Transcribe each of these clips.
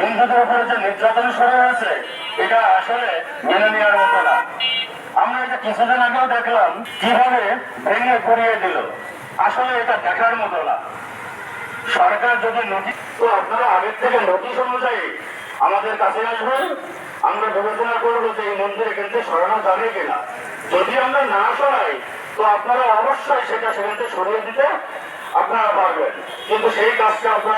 হিন্দুদের উপরে যে নির্যাতন শুরু হয়েছে এটা আসলে মেনে নেওয়ার মতো না। আমরা এটা কিছুদিন আগেও দেখলাম কীভাবে ভেঙে গড়িয়ে দিল। আসলে এটা দেখার মতো না। সরকার যদি নোটিশ তো আপনারা আগের থেকে নোটিশ অনুযায়ী আমাদের কাছে আসবেন। আমরা বিবেচনা করব যে এই মন্দির এখান সরানো যাবে কিনা। যদি আমরা না সরাই, তো আপনারা অবশ্যই সেটা সেখান থেকে সরিয়ে দিতে আপনারা পারবেন। কিন্তু সেই কাজটা আপনারা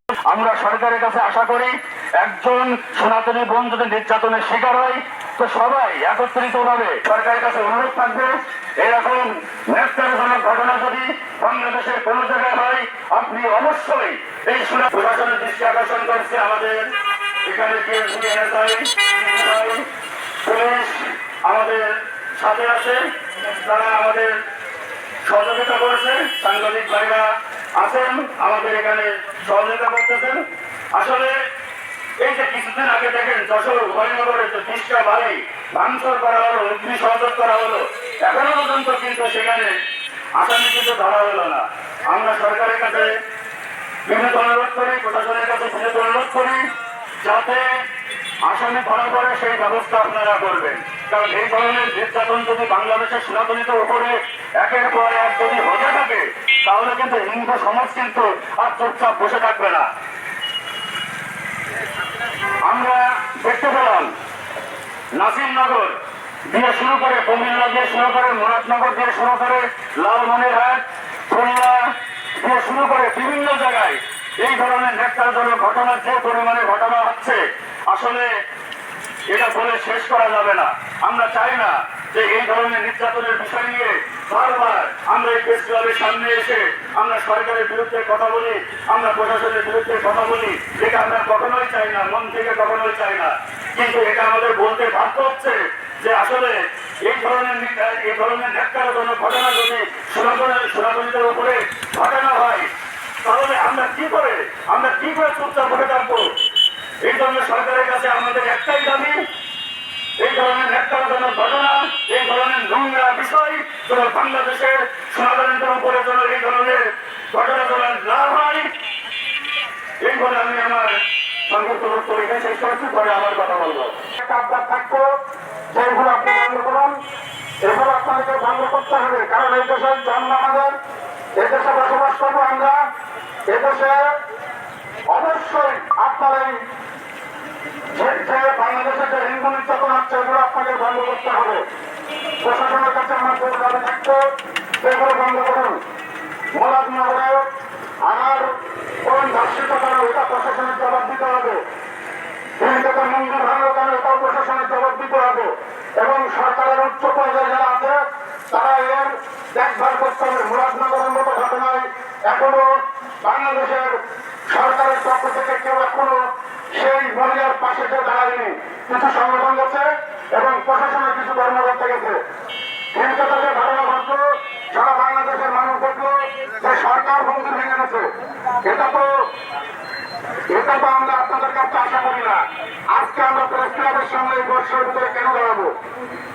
আমরা সরকারের কাছে আশা করি একজন সনাতনী বোন যদি নির্যাতনের শিকার হয় তো সবাই একত্রিত ভাবে সরকারের কাছে অনুরোধ থাকবে, এরকম ন্যাক্তারজনক ঘটনা যদি বাংলাদেশের কোন জায়গায় হয়, আপনি অবশ্যই এই প্রশাসনের দৃষ্টি আকর্ষণ করছে আমাদের। এখানে পুলিশ আমাদের সাথে আছে, তারা আমাদের সহযোগিতা করেছে। সাংবাদিক ভাইরা আছেন আমাদের এখানে সহযোগিতা করতেছেন। আসলে এই যে কিছুদিন আগে দেখেন, যশোর হরিনগরে যে তিনটা বাড়ি ভাঙচুর করা হলো, অগ্নি সহযোগ করা হলো, এখনও পর্যন্ত কিন্তু সেখানে আসামি কিন্তু ধরা হলো না। আমরা সরকারের কাছে বিভিন্ন অনুরোধ করি, প্রশাসনের কাছে বিনীত অনুরোধ করি, যাতে আসামি ধরা পড়ে সেই ব্যবস্থা আপনারা করবেন। কারণ এই ধরনের নির্যাতন যদি বাংলাদেশের সনাতনীদের উপরে একের পর এক যদি হতে থাকে, তাহলে কিন্তু হিন্দু সমাজ কিন্তু আর চুপচাপ বসে থাকবে না। আমরা দেখতে পেলাম নাসিমনগর দিয়ে শুরু করে, কুমিল্লা দিয়ে শুরু করে, মুরাদনগর দিয়ে শুরু করে, লালমনিরহাট, খুলনা দিয়ে শুরু করে বিভিন্ন জায়গায় এই ধরনের নেকটারজনক ঘটনা যে পরিমাণে ঘটনা হচ্ছে আসলে এটা বলে শেষ করা যাবে না। আমরা চাই না যে এই ধরনের নির্যাতনের বিষয় নিয়ে বারবার আমরা এই প্রেস ক্লাবের সামনে এসে আমরা সরকারের বিরুদ্ধে কথা বলি, আমরা প্রশাসনের বিরুদ্ধে কথা বলি। এটা আমরা কখনোই চাই না, মন থেকে কখনোই চাই না। কিন্তু এটা আমাদের বলতে বাধ্য হচ্ছে যে আসলে এই ধরনের এই ধরনের ন্যাক্কারজনক ঘটনা যদি সনাতনের সনাতনীদের উপরে ঘটনা হয়, তাহলে আমরা কি করে, আমরা কি করে চুপচাপ বসে থাকব? এই জন্য সরকারের কাছে আমাদের একটাই দাবি, এই ধরনের ন্যাক্কারজনক ঘটনা, এই ধরনের নোংরা বিষয় যেন বাংলাদেশের সনাতনীদের উপরে যেন এই ধরনের ঘটনা যেন না হয়, এই বলে আমি আমার সংক্ষিপ্ত বক্তব্য আমার কথা বলব। আবদার থাকতো যে এগুলো আপনি বন্ধ করুন আপনাদেরকে বন্ধ করতে হবে, কারণ এই দেশের জন্ম আমাদের এদেশে বসবাস করব আমরা এদেশে অবশ্যই আপনার যে যে হিন্দু নির্যাতন হচ্ছে এগুলো আপনাকে বন্ধ করতে হবে। প্রশাসনের কাছে আমার কোনো দাবি থাকতো সেগুলো বন্ধ করুন। মোলাদনগরে আমার কোন ধর্ষিত কেন এটা প্রশাসনের জবাব দিতে হবে। হিন্দুদের মন্দির ভাঙলো কেন এটাও প্রশাসনের জবাব দিতে হবে। এবং সরকারের উচ্চ পর্যায়ে যারা আছে, তারা এর দেখভাল করতে হবে। মুরাদনগরের মতো ঘটনায় এখনও বাংলাদেশের থেকে কেউ এখনও সেই মহিলার পাশে কেউ দাঁড়ায়নি। কিছু সংগঠন গেছে এবং প্রশাসনের কিছু কর্মকর্তা গেছে। কিন্তু আজকে আমরা প্রেস ক্লাবের সামনে এই বর্ষার কেন দাঁড়াবো?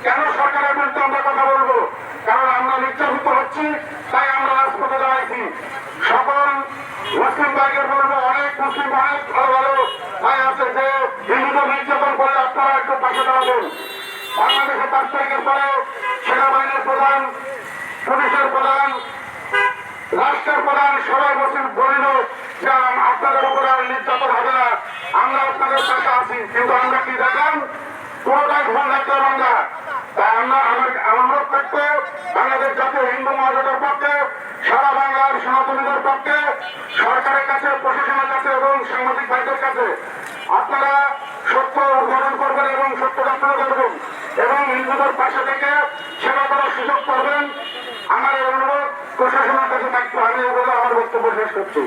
কেন সরকারের বিরুদ্ধে কথা বলব? কারণ আমরা নির্যাতিত হচ্ছি, তাই আমরা রাজপথে দাঁড়াইছি। সকল মুসলিম ভাইদের বলব মুসলিম অনেক ভালো ভাই আছে যে, হিন্দুদের নির্যাতন করলে আপনারা একটু পাশে দাঁড়াবেন। বাংলাদেশে পাঁচ তারিখের পরে সেনাবাহিনীর প্রধান, পুলিশের প্রধান, রাষ্ট্রের প্রধান সবাই বসে বলিল যে আপনাদের উপরে আর নির্যাতন হবে না। আমরা আপনাদের পাশে আছি। কিন্তু আমরা কি দেখলাম? পুরোটাই ভুল দেখলাম আমরা তাই আমরা, আমার আমার থাকতে বাংলাদেশ জাতীয় হিন্দু মহাজোটের পক্ষে সারা বাংলার সনাতনীদের পক্ষে, সরকারের কাছে, প্রশাসনের কাছে এবং সাংবাদিক ভাইদের কাছে আপনারা সত্য উদ্বোধন করবেন এবং সত্য তুলে ধরবেন এবং হিন্দুদের পাশে থেকে সেবা করার সুযোগ করবেন আমার অনুরোধ প্রশাসনের কাছে দায়িত্ব আমি বলে আমার বক্তব্য শেষ করছি।